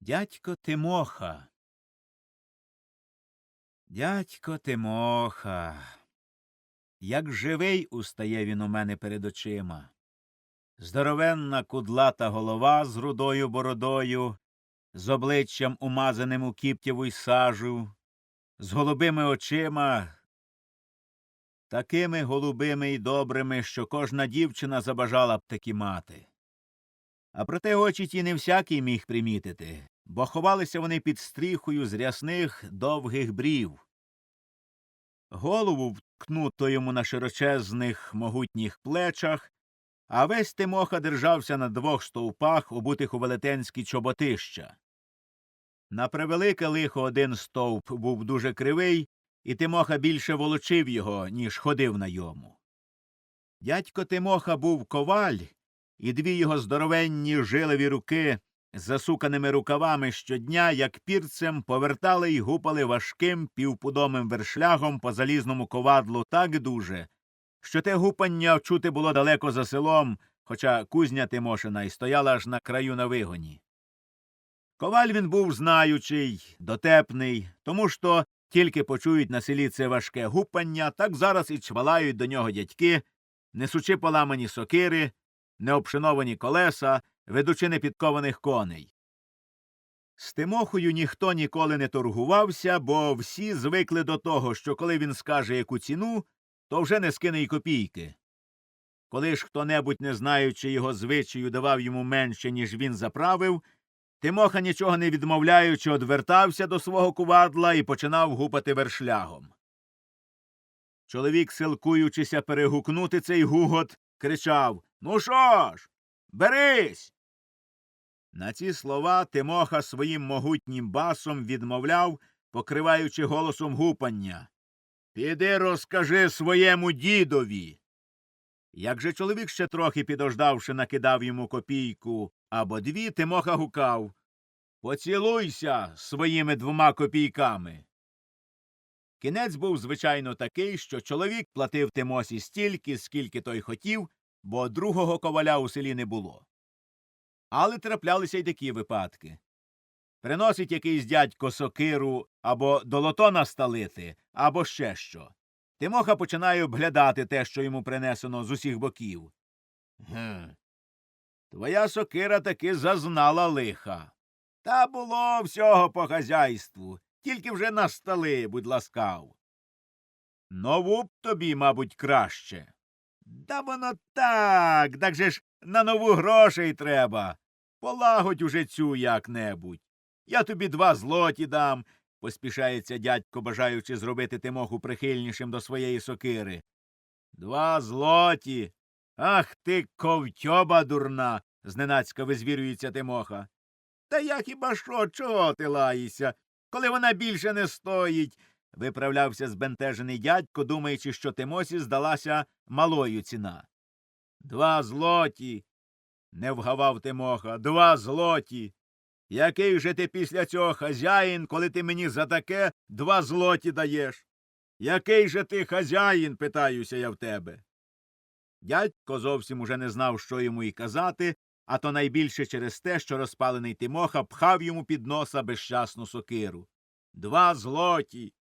Дядько Тимоха. Дядько Тимоха. Як живий устає він у мене перед очима. Здоровенна кудлата голова з рудою бородою, з обличчям умазаним у кіптєву й сажу, з голубими очима, такими голубими й добрими, що кожна дівчина забажала б такі мати. А проте очі ті не всякий міг примітити, бо ховалися вони під стріхою з рясних довгих брів. Голову вткнуто йому на широчезних могутніх плечах, а весь Тимоха держався на двох стовпах, обутих у велетенські чоботища. На превелике лихо один стовп був дуже кривий, і Тимоха більше волочив його, ніж ходив на йому. Дядько Тимоха був коваль, і дві його здоровенні жилеві руки з засуканими рукавами щодня, як пірцем, повертали й гупали важким півпудомим вершлягом по залізному ковадлу так дуже, що те гупання чути було далеко за селом, хоча кузня Тимошина й стояла аж на краю на вигоні. Коваль він був знаючий, дотепний, тому що тільки почують на селі це важке гупання, так зараз і чвалають до нього дядьки, несучи поламані сокири, необшиновані колеса, ведучи непідкованих коней. З Тимохою ніхто ніколи не торгувався, бо всі звикли до того, що коли він скаже яку ціну, то вже не скине й копійки. Коли ж хто небудь, не знаючи його звичаю, давав йому менше, ніж він заправив, Тимоха, нічого не відмовляючи, одвертався до свого кувадла і починав гупати вершлягом. Чоловік, силкуючися перегукнути цей гугот, кричав Ну що ж, берись. На ці слова Тимоха своїм могутнім басом відмовляв, покриваючи голосом гупання. Піди розкажи своєму дідові. Як же чоловік ще трохи підождавши, накидав йому копійку або дві, Тимоха гукав Поцілуйся своїми двома копійками. Кінець був, звичайно, такий, що чоловік платив Тимосі стільки, скільки той хотів, бо другого коваля у селі не було. Але траплялися й такі випадки. Приносить якийсь дядько сокиру або долото насталити, або ще що. Тимоха починає обглядати те, що йому принесено з усіх боків. Ге. Твоя сокира таки зазнала лиха. Та було всього по хазяйству, тільки вже на столи, будь ласкав. Нову б тобі, мабуть, краще. Да воно так, так же ж на нову грошей треба. Полагодь уже цю як-небудь. Я тобі два злоті дам, поспішається дядько, бажаючи зробити Тимоху прихильнішим до своєї сокири. Два злоті. Ах ти, ковтьоба дурна. зненацька визвірюється Тимоха. Та я хіба що, чого ти лаєшся, коли вона більше не стоїть? Виправлявся збентежений дядько, думаючи, що Тимосі здалася малою ціна. Два злоті. не вгавав Тимоха. Два злоті. Який же ти після цього хазяїн, коли ти мені за таке два злоті даєш? Який же ти хазяїн, питаюся я в тебе. Дядько зовсім уже не знав, що йому й казати, а то найбільше через те, що розпалений Тимоха пхав йому під носа безщасну сокиру. Два злоті.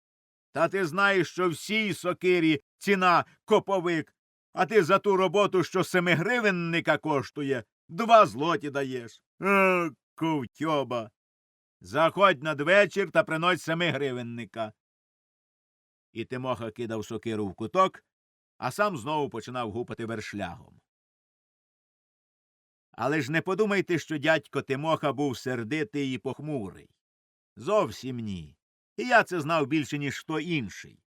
Та ти знаєш, що всій сокирі ціна коповик, а ти за ту роботу, що семигривенника коштує, два злоті даєш. Е, ковтьоба. Заходь надвечір та принось семигривенника. І Тимоха кидав сокиру в куток, а сам знову починав гупати вершлягом. Але ж не подумайте, що дядько Тимоха був сердитий і похмурий. Зовсім ні. І я це знав більше, ніж хто інший.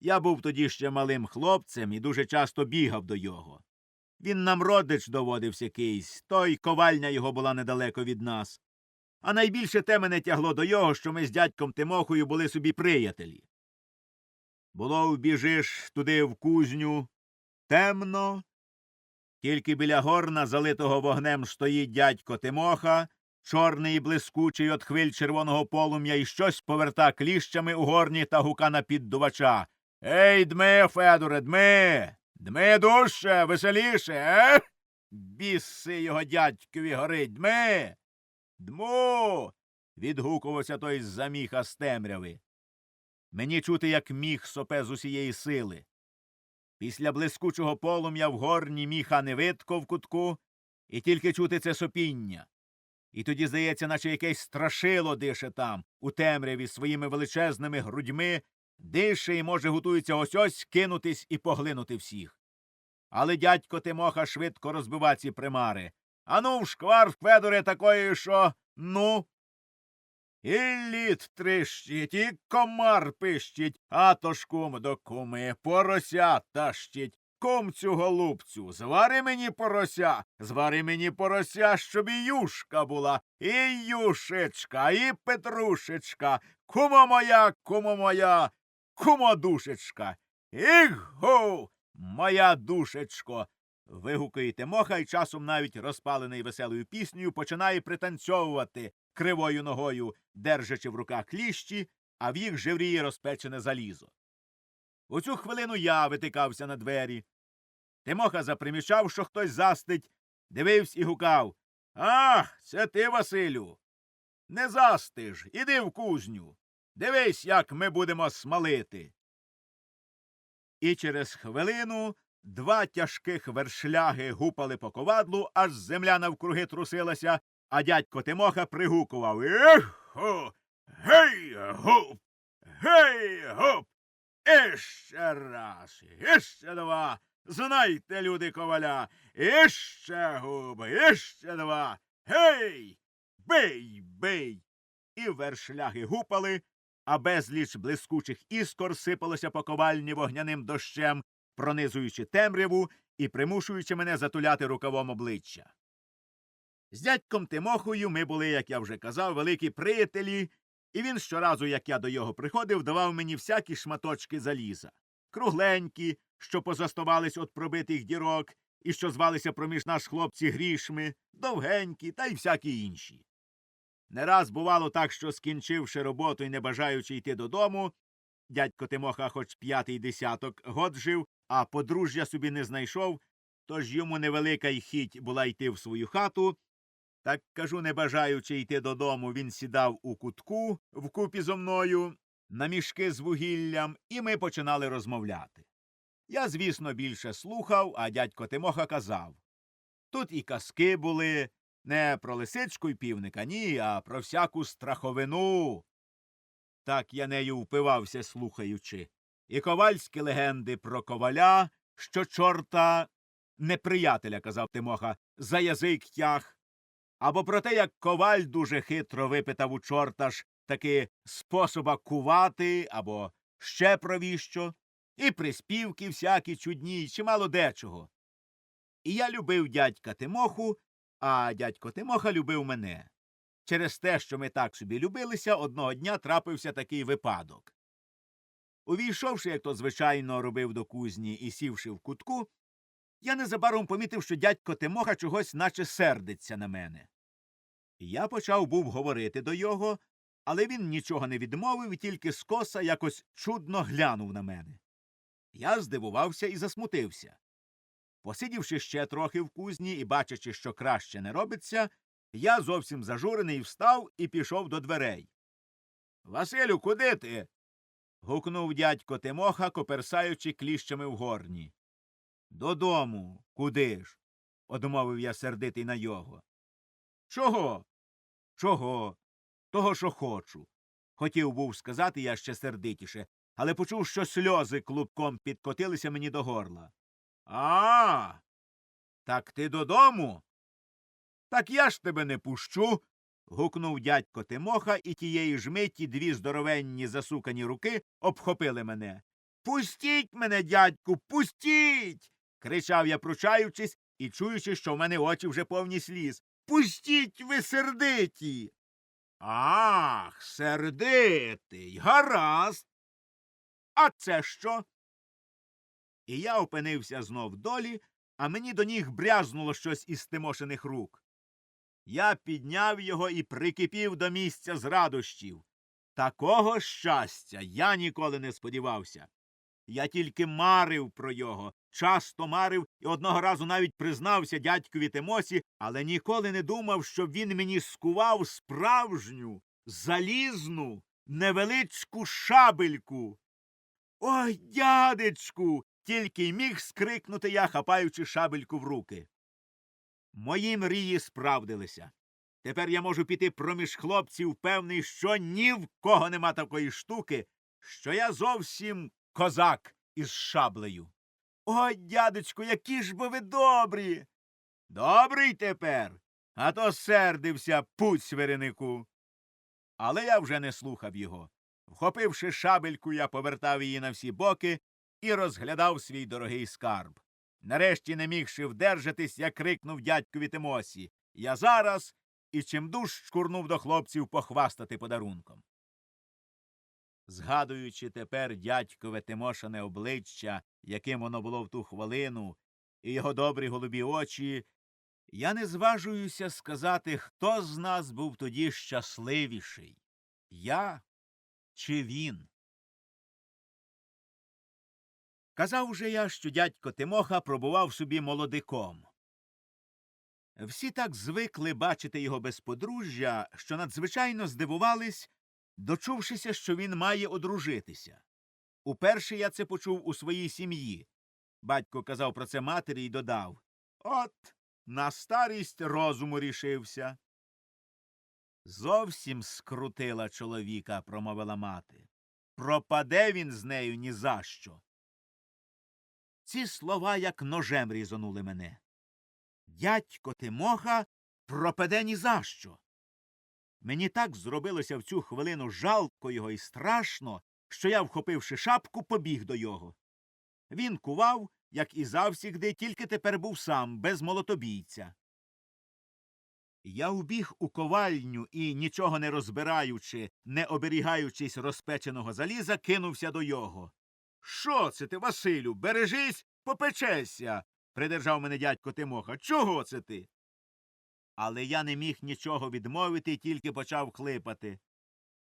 Я був тоді ще малим хлопцем і дуже часто бігав до його. Він нам родич доводився якийсь, той ковальня його була недалеко від нас. А найбільше те мене тягло до його, що ми з дядьком Тимохою були собі приятелі. Було вбіжиш туди в кузню темно, тільки біля горна, залитого вогнем, стоїть дядько Тимоха, чорний і блискучий от хвиль червоного полум'я, і щось поверта кліщами у горні та гука на піддувача. Ей, дми, Федоре, дми. Дми дужче, веселіше, е? Біси його дядькові горить. Дми. Дму. відгукувався той з-за міха з темряви. Мені чути, як міх сопе з усієї сили. Після блискучого полум'я в горні міха не видко в кутку, і тільки чути це сопіння. І тоді, здається, наче якесь страшило дише там, у темряві своїми величезними грудьми, дише і, може, готується ось ось кинутись і поглинути всіх. Але дядько Тимоха швидко розбива ці примари. Ану, в шквар, Федоре, такої, що ну. І лід трищить, і комар пищить, а то ж до куми, порося тащить. Кумцю голубцю, звари мені порося, звари мені порося, щоб і юшка була, і юшечка, і петрушечка, кумо моя, кумо моя, кумо душечка. Іг-гу, моя душечко. Вигукує Тимоха і часом навіть розпалений веселою піснею починає пританцьовувати кривою ногою, держачи в руках кліщі, а в їх живріє розпечене залізо. У цю хвилину я витикався на двері. Тимоха запримічав, що хтось застить, дивився і гукав Ах, це ти, Василю. Не застиж, іди в кузню. Дивись, як ми будемо смалити. І через хвилину два тяжких вершляги гупали по ковадлу, аж земля навкруги трусилася, а дядько Тимоха пригукував Ехо! Гей гуп! Гей гуп! Іще раз, іще два. Знайте, люди коваля, іще губ, іще два. Гей! Бий, бий! І вершляги гупали, а безліч блискучих іскор сипалося по ковальні вогняним дощем, пронизуючи темряву і примушуючи мене затуляти рукавом обличчя. З дядьком Тимохою ми були, як я вже казав, великі приятелі, і він щоразу, як я до його приходив, давав мені всякі шматочки заліза. Кругленькі, що позаставались від пробитих дірок, і що звалися проміж наш хлопці грішми, довгенькі та й всякі інші. Не раз бувало так, що, скінчивши роботу і не бажаючи йти додому, дядько Тимоха хоч п'ятий десяток год жив, а подружжя собі не знайшов, тож йому невелика й хіть була йти в свою хату. Так кажу, не бажаючи йти додому, він сідав у кутку вкупі зо мною на мішки з вугіллям, і ми починали розмовляти. Я, звісно, більше слухав, а дядько Тимоха казав. Тут і казки були не про лисичку й півника, ні, а про всяку страховину. Так я нею впивався, слухаючи. І ковальські легенди про коваля, що чорта неприятеля, казав Тимоха, за язик тяг. Або про те, як коваль дуже хитро випитав у чорта ж таки способа кувати, або ще про віщо, і приспівки всякі чудні, й чимало дечого. І я любив дядька Тимоху, а дядько Тимоха любив мене. Через те, що ми так собі любилися, одного дня трапився такий випадок. Увійшовши, як то звичайно робив до кузні і сівши в кутку, я незабаром помітив, що дядько Тимоха чогось наче сердиться на мене. Я почав був говорити до його, але він нічого не відмовив і тільки скоса якось чудно глянув на мене. Я здивувався і засмутився. Посидівши ще трохи в кузні і бачачи, що краще не робиться, я зовсім зажурений встав і пішов до дверей. Василю, куди ти? гукнув дядько Тимоха, коперсаючи кліщами в горні. Додому. Куди ж? одмовив я сердитий на його. Чого? Чого? Того, що хочу. Хотів був сказати я ще сердитіше, але почув, що сльози клубком підкотилися мені до горла. А. Так ти додому? Так я ж тебе не пущу. гукнув дядько Тимоха, і тієї ж миті дві здоровенні засукані руки обхопили мене. Пустіть мене, дядьку, пустіть. кричав я, пручаючись і чуючи, що в мене очі вже повні сліз. Пустіть ви сердиті. Ах, сердитий. Гаразд. А це що? І я опинився знов долі, а мені до ніг брязнуло щось із Тимошиних рук. Я підняв його і прикипів до місця з радощів. Такого щастя я ніколи не сподівався. Я тільки марив про його, часто марив і одного разу навіть признався дядькові Тимосі, але ніколи не думав, щоб він мені скував справжню, залізну невеличку шабельку. Ой, дядечку. тільки й міг скрикнути я, хапаючи шабельку в руки. Мої мрії справдилися. Тепер я можу піти проміж хлопців, певний, що ні в кого нема такої штуки, що я зовсім козак із шаблею. Ой, дядечку, які ж бо ви добрі. Добрий тепер, а то сердився путь свиренику. Але я вже не слухав його. Вхопивши шабельку, я повертав її на всі боки і розглядав свій дорогий скарб. Нарешті, не мігши вдержатись, я крикнув дядькові Тимосі Я зараз і чимдуж шкурнув до хлопців похвастати подарунком. Згадуючи тепер дядькове Тимошине обличчя, яким воно було в ту хвилину, і його добрі голубі очі, я не зважуюся сказати, хто з нас був тоді щасливіший я чи він. Казав уже я, що дядько Тимоха пробував собі молодиком. Всі так звикли бачити його без подружжя, що надзвичайно здивувались, дочувшися, що він має одружитися. Уперше я це почув у своїй сім'ї. Батько казав про це матері і додав От на старість розуму рішився. Зовсім скрутила чоловіка, промовила мати. Пропаде він з нею ні за що. Ці слова як ножем різонули мене. Дядько Тимоха пропаде ні за що. Мені так зробилося в цю хвилину жалко його і страшно, що я, вхопивши шапку, побіг до його. Він кував, як і завсігди, тільки тепер був сам, без молотобійця. Я убіг у ковальню і, нічого не розбираючи, не оберігаючись розпеченого заліза, кинувся до його. Що це ти, Василю? Бережись, попечешся. придержав мене дядько Тимоха. Чого це ти? Але я не міг нічого відмовити, тільки почав хлипати.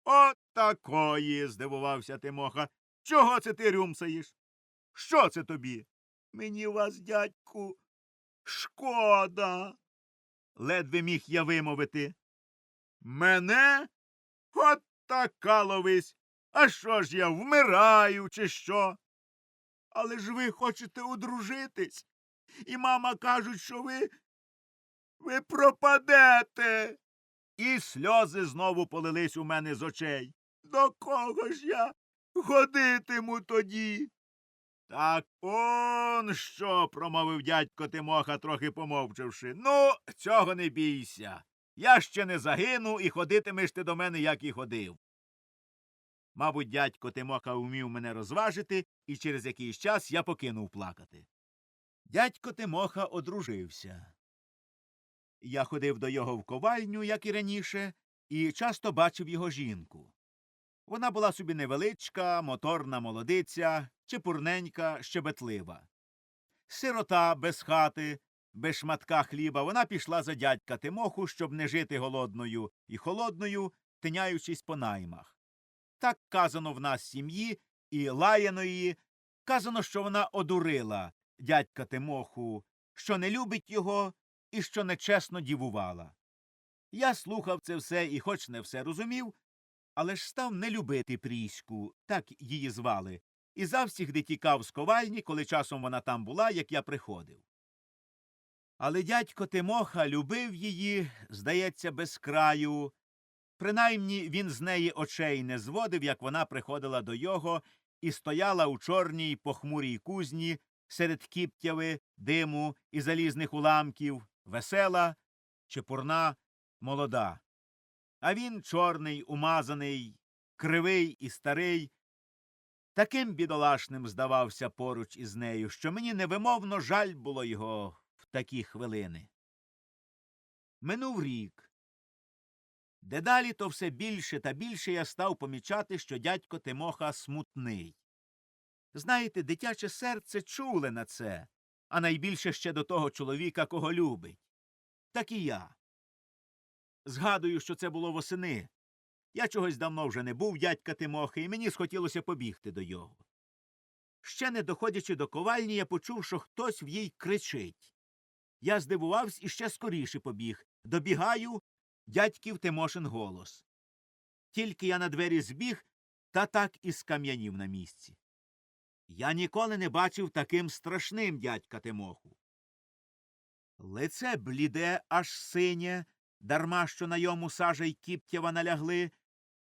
От такої. здивувався Тимоха. Чого це ти рюмсаєш? Що це тобі? Мені вас, дядьку, шкода. Ледве міг я вимовити. Мене? От така ловись. А що ж я вмираю, чи що? Але ж ви хочете одружитись. І мама кажуть, що ви. ви пропадете. І сльози знову полились у мене з очей. До кого ж я ходитиму тоді? Так он що, промовив дядько Тимоха, трохи помовчавши. Ну, цього не бійся. Я ще не загину і ходитимеш ти до мене, як і ходив. Мабуть, дядько Тимоха вмів мене розважити, і через якийсь час я покинув плакати. Дядько Тимоха одружився. Я ходив до його в ковальню, як і раніше, і часто бачив його жінку. Вона була собі невеличка, моторна молодиця, чепурненька, щебетлива. Сирота без хати, без шматка хліба, вона пішла за дядька Тимоху, щоб не жити голодною і холодною, тиняючись по наймах. Так казано в нас сім'ї і лаяної, казано, що вона одурила дядька Тимоху, що не любить його і що нечесно дівувала. Я слухав це все і, хоч не все розумів, але ж став не любити Пріську, так її звали, і завсігди тікав з ковальні, коли часом вона там була, як я приходив. Але дядько Тимоха любив її, здається, без краю. Принаймні він з неї очей не зводив, як вона приходила до його і стояла у чорній похмурій кузні серед кіптяви, диму і залізних уламків, весела, чепурна, молода. А він чорний, умазаний, кривий і старий. Таким бідолашним здавався поруч із нею, що мені невимовно жаль було його в такі хвилини. Минув рік. Дедалі то все більше та більше я став помічати, що дядько Тимоха смутний. Знаєте, дитяче серце чуле на це, а найбільше ще до того чоловіка, кого любить. Так і я. Згадую, що це було восени. Я чогось давно вже не був дядька Тимохи, і мені схотілося побігти до його. Ще не доходячи до ковальні, я почув, що хтось в їй кричить. Я здивувався і ще скоріше побіг. Добігаю дядьків Тимошин голос. Тільки я на двері збіг, та так і скам'янів на місці. Я ніколи не бачив таким страшним дядька Тимоху. Лице бліде, аж синє, дарма що на йому сажа й кіптєва налягли,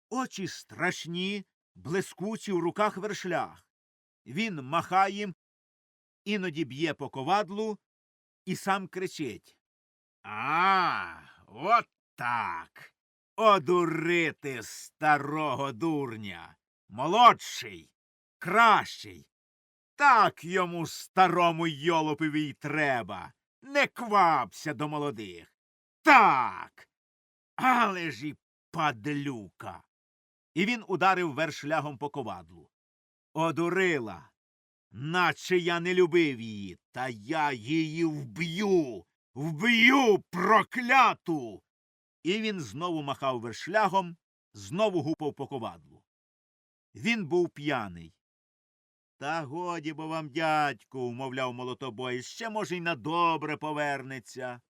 очі страшні, блискучі в руках вершлях. Він махає їм, іноді б'є по ковадлу і сам кричить. А, от так. Одурити старого дурня. Молодший, кращий. Так йому старому йолопові й треба. Не квапся до молодих. Так. Але ж і падлюка. І він ударив вершлягом по ковадлу. Одурила. Наче я не любив її, та я її вб'ю, вб'ю прокляту. І він знову махав вершлягом, знову гупав по ковадлу. Він був п'яний. Та годі бо вам, дядьку, мовляв молотобой, ще, може, й на добре повернеться.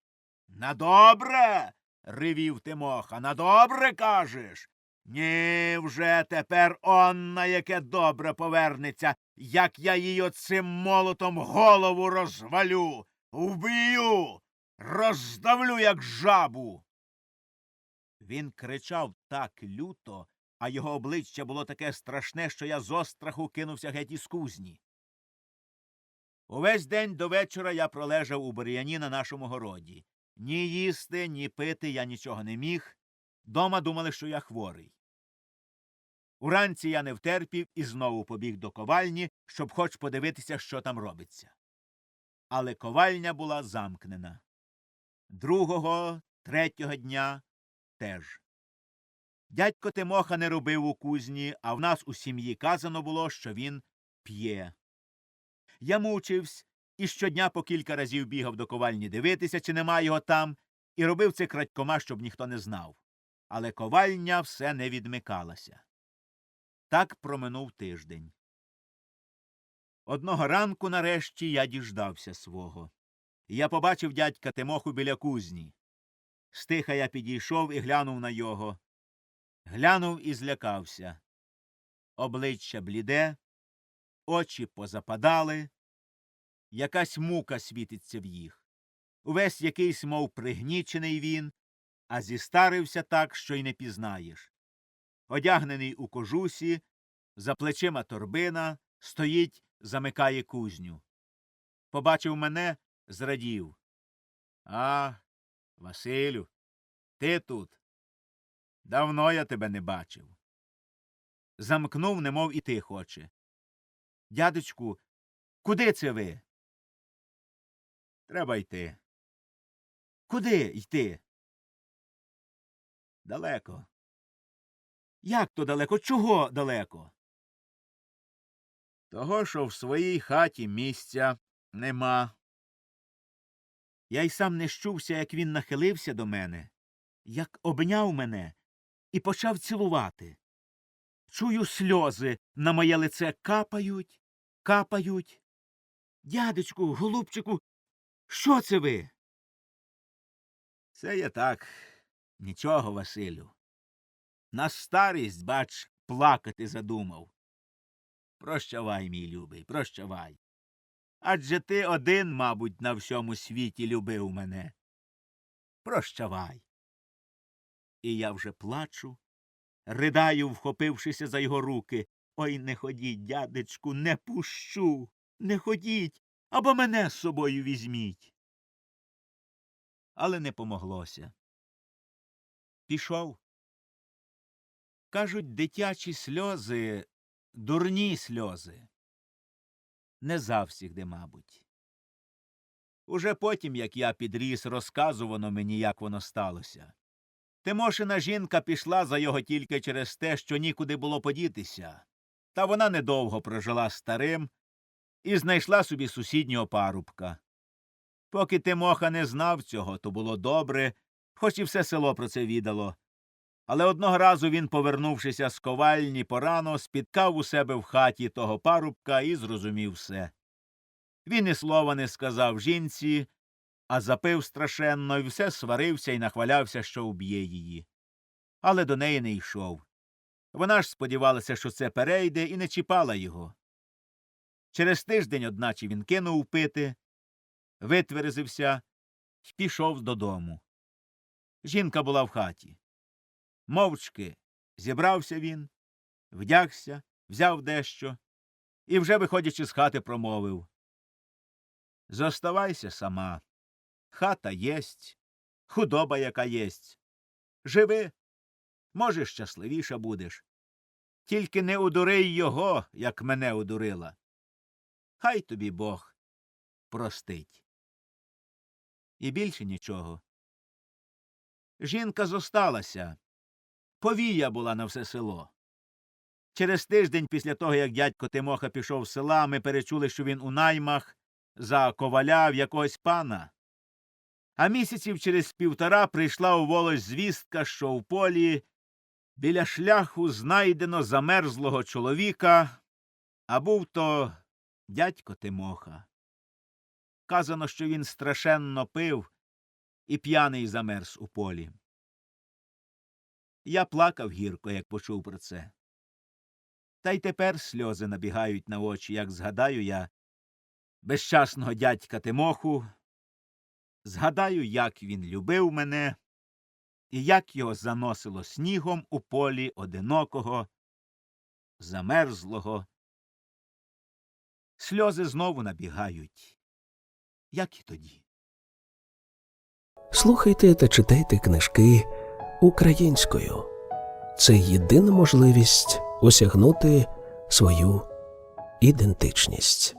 На добре. ривів Тимоха. На добре кажеш. Ні, вже тепер он на яке добре повернеться, як я їй оцим молотом голову розвалю, вб'ю, роздавлю, як жабу. Він кричав так люто, а його обличчя було таке страшне, що я з остраху кинувся геть із кузні. Увесь день до вечора я пролежав у бур'яні на нашому городі. Ні їсти, ні пити я нічого не міг. Дома думали, що я хворий. Уранці я не втерпів і знову побіг до ковальні, щоб хоч подивитися, що там робиться. Але ковальня була замкнена. Другого, третього дня теж. Дядько Тимоха не робив у кузні, а в нас у сім'ї казано було, що він п'є. Я мучився і щодня по кілька разів бігав до ковальні дивитися, чи нема його там, і робив це крадькома, щоб ніхто не знав. Але ковальня все не відмикалася. Так проминув тиждень. Одного ранку нарешті я діждався свого. Я побачив дядька Тимоху біля кузні. Стиха я підійшов і глянув на його. Глянув і злякався. Обличчя бліде, очі позападали, якась мука світиться в їх. Увесь якийсь, мов пригнічений він, а зістарився так, що й не пізнаєш. Одягнений у кожусі, за плечима торбина, стоїть, замикає кузню. Побачив мене, зрадів. А, Василю, ти тут. Давно я тебе не бачив. Замкнув, немов іти хоче. Дядечку, куди це ви? Треба йти. Куди йти? Далеко. Як то далеко? Чого далеко? Того, що в своїй хаті місця нема. Я й сам не щувся, як він нахилився до мене, як обняв мене і почав цілувати. Чую, сльози на моє лице капають, капають. Дядечку, голубчику, що це ви? Це я так. Нічого, Василю. На старість, бач, плакати задумав. Прощавай, мій любий, прощавай. Адже ти один, мабуть, на всьому світі любив мене. Прощавай. І я вже плачу, ридаю, вхопившися за його руки. Ой, не ходіть, дядечку, не пущу, не ходіть, або мене з собою візьміть. Але не помоглося. Пішов. Кажуть, дитячі сльози, дурні сльози. Не завсігди, мабуть. Уже потім, як я підріс, розказувано мені, як воно сталося. Тимошина жінка пішла за його тільки через те, що нікуди було подітися, та вона недовго прожила старим і знайшла собі сусіднього парубка. Поки Тимоха не знав цього, то було добре, хоч і все село про це відало. Але одного разу він, повернувшися з ковальні порано, спіткав у себе в хаті того парубка і зрозумів все. Він і слова не сказав жінці, а запив страшенно і все сварився і нахвалявся, що вб'є її. Але до неї не йшов. Вона ж сподівалася, що це перейде, і не чіпала його. Через тиждень, одначе, він кинув пити, витверезився й пішов додому. Жінка була в хаті. Мовчки зібрався він, вдягся, взяв дещо і, вже виходячи з хати, промовив Зоставайся сама. Хата єсть, худоба яка єсть. Живи, може, щасливіша будеш. Тільки не удурий його, як мене удурила. Хай тобі Бог простить. І більше нічого. Жінка зосталася. Повія була на все село. Через тиждень після того, як дядько Тимоха пішов з села, ми перечули, що він у наймах за коваля в якогось пана. А місяців через півтора прийшла у волость звістка, що в полі біля шляху знайдено замерзлого чоловіка, а був то дядько Тимоха. Казано, що він страшенно пив і п'яний замерз у полі. Я плакав гірко, як почув про це. Та й тепер сльози набігають на очі, як згадаю я безчасного дядька Тимоху, згадаю, як він любив мене, і як його заносило снігом у полі одинокого, замерзлого. Сльози знову набігають, як і тоді. Слухайте та читайте книжки українською. Це єдина можливість осягнути свою ідентичність.